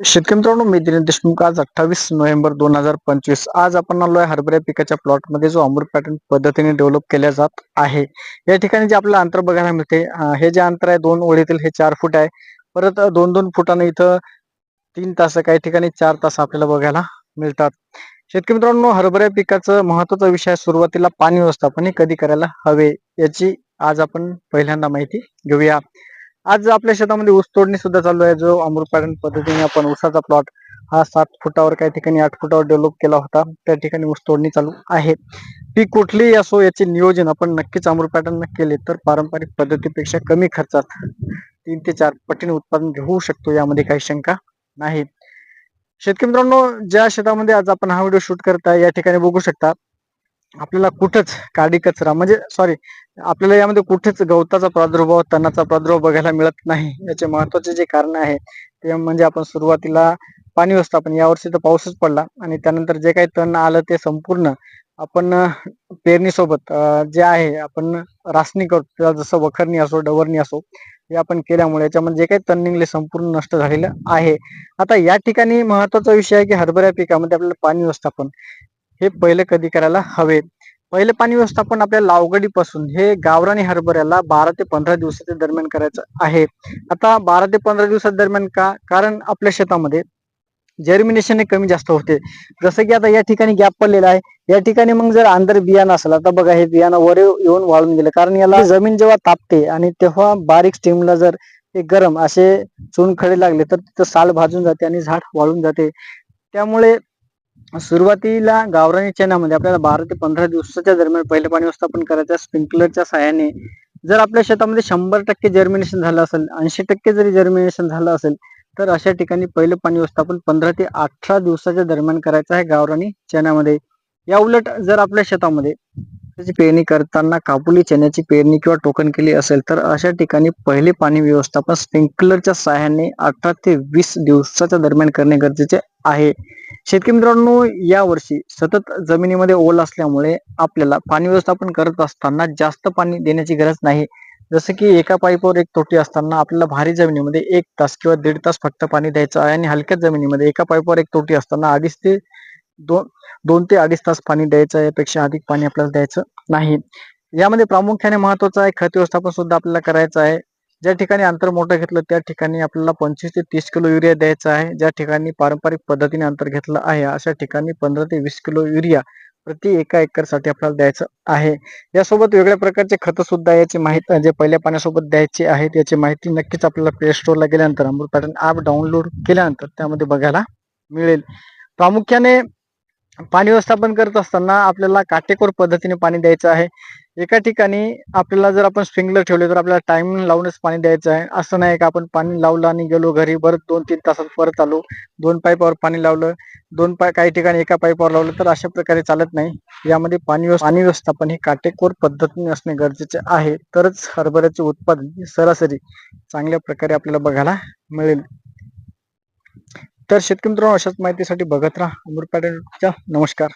शेतकरी मित्रांनो मी दिनेश देशमुख. आज अठ्ठावीस नोव्हेंबर दोन हजार पंचवीस. आज आपण आलो आहे हरभऱ्या पिकाच्या प्लॉटमध्ये जो अमृत पॅटर्न पद्धतीने डेव्हलप केल्या जात आहे. या ठिकाणी जे आपल्याला अंतर बघायला मिळते हे जे अंतर आहे दोन ओळीतील हे चार फूट आहे. परत दोन दोन फुटाने इथं तीन तास काही ठिकाणी चार तास आपल्याला बघायला मिळतात. शेतकरी मित्रांनो हरभऱ्या पिकाचं महत्त्वाचा विषय सुरुवातीला पाणी व्यवस्थापन हे कधी करायला हवे याची आज आपण पहिल्यांदा माहिती घेऊया. आज आपल्या शेतामध्ये ऊस तोडणी सुद्धा चालू आहे. जो अमृत पद्धतीने आपण ऊसाचा प्लॉट हा सात फुटावर काही ठिकाणी आठ फुटावर डेव्हलप केला होता. त्या ठिकाणी ऊस तोडणी चालू आहे. पीक कुठलीही असो याचे नियोजन आपण नक्कीच अमृत पॅटर्न केले तर पारंपरिक पद्धतीपेक्षा कमी खर्चात तीन ते चार पटीने उत्पादन घेऊ शकतो यामध्ये काही शंका नाही शेतकरी मित्रांनो ज्या शेतामध्ये आज आपण हा व्हिडिओ शूट करताय या ठिकाणी बघू शकता आपल्याला कुठंच काडी कचरा म्हणजे सॉरी आपल्याला यामध्ये कुठेच गवताचा प्रादुर्भाव तणाचा प्रादुर्भाव बघायला मिळत नाही. याचे महत्त्वाचे जे कारण आहे ते म्हणजे आपण सुरुवातीला पाणी व्यवस्थापन यावर्षी तर पाऊसच पडला आणि त्यानंतर जे काही तण आलं ते संपूर्ण आपण पेरणीसोबत जे आहे आपण रासनी करतो जसं वखरणी असो डवरणी असो हे आपण केल्यामुळे याच्यामध्ये जे काही तण निघले संपूर्ण नष्ट झालेलं आहे. आता या ठिकाणी महत्त्वाचा विषय आहे की हरभऱ्या पिकामध्ये आपल्याला पाणी व्यवस्थापन. हे पहिले कधी करायला हवे? पहिले पाणी व्यवस्थापन आपल्या लावगडीपासून हे गावरानी हरभऱ्याला बारा ते पंधरा दिवसाच्या दरम्यान करायचं आहे. आता बारा ते पंधरा दिवसा दरम्यान का? कारण आपल्या शेतामध्ये जर्मिनेशन हे कमी जास्त होते. जसं की आता या ठिकाणी गॅप पडलेला आहे. या ठिकाणी मग जर आंतर बियाणं असेल आता बघा हे बियाणं वर येऊन वाळून गेलं. कारण याला जमीन जेव्हा तापते आणि तेव्हा बारीक स्टीमला जर हे गरम असे चुनखडे लागले तर तिथं साल भाजून जाते आणि झाड वाळून जाते. त्यामुळे सुरुवातीला गावरानी चण्यामध्ये आपल्याला बारा ते पंधरा दिवसाच्या दरम्यान पहिले पाणी व्यवस्थापन करायचं स्प्रिंकलरच्या सहाय्याने. जर आपल्या शेतामध्ये शंभर टक्के जर्मिनेशन झालं असेल ऐंशी टक्के जरी जर्मिनेशन झालं असेल तर अशा ठिकाणी पहिलं पाणी व्यवस्थापन पंधरा ते अठरा दिवसाच्या दरम्यान करायचं आहे गावरानी चण्यामध्ये. या उलट जर आपल्या शेतामध्ये पेरणी करताना कापुली चण्याची पेरणी किंवा टोकन केली असेल तर अशा ठिकाणी पहिले पाणी व्यवस्थापन स्प्रिंकलरच्या सहाय्याने अठरा ते वीस दिवसाच्या दरम्यान करणे गरजेचे आहे. शेतकरी मित्रांनो या वर्षी सतत जमिनीमध्ये ओल असल्यामुळे आपल्याला पाणी व्यवस्थापन करत असताना जास्त पाणी देण्याची गरज नाही. जसं की एका पाईपवर एक तोटी असताना आपल्याला भारी जमिनीमध्ये एक तास किंवा दीड तास फक्त पाणी द्यायचं आहे आणि हलक्या जमिनीमध्ये एका पाईपवर एक तोटी असताना अडीच ते दोन दोन ते अडीच तास पाणी द्यायचं आहे यापेक्षा अधिक पाणी आपल्याला द्यायचं नाही. यामध्ये प्रामुख्याने महत्वाचं आहे खत व्यवस्थापन सुद्धा आपल्याला करायचं आहे. ज्या ठिकाणी अंतर मोठं घेतलं त्या ठिकाणी आपल्याला पंचवीस ते तीस किलो युरिया द्यायचा आहे. ज्या ठिकाणी पारंपरिक पद्धतीने अंतर घेतलं आहे अशा ठिकाणी पंधरा ते वीस किलो युरिया प्रति एका एकरसाठी आपल्याला द्यायचं आहे. यासोबत वेगळ्या प्रकारचे खत सुद्धा याची माहिती जे पहिल्या पाण्यासोबत द्यायची आहेत याची माहिती नक्कीच आपल्याला प्ले स्टोअरला गेल्यानंतर अमृत पॅटर्न ऍप डाउनलोड केल्यानंतर त्यामध्ये बघायला मिळेल. प्रामुख्याने पाणी व्यवस्थापन करत असताना आपल्याला काटेकोर पद्धतीने पाणी द्यायचं आहे. एका ठिकाणी आपल्याला जर आपण स्प्रिंकलर ठेवले तर आपल्याला टाइम लावूनच पाणी द्यायचं आहे. असं नाही का आपण पाणी लावलं आणि गेलो घरी परत दोन तीन तासात परत आलो दोन पाईपावर पाणी लावलं दोन पाय काही ठिकाणी एका पाईपावर लावलं तर अशा प्रकारे चालत नाही. यामध्ये पाणी पाणी व्यवस्थापन हे काटेकोर पद्धतीने असणे गरजेचे आहे. तरच हरभऱ्याचे उत्पादन सरासरी चांगल्या प्रकारे आपल्याला बघायला मिळेल. तर शेतकरी मित्रांनो अशाच माहितीसाठी बघत राहा. अमृत पॅटर्नच्या. नमस्कार.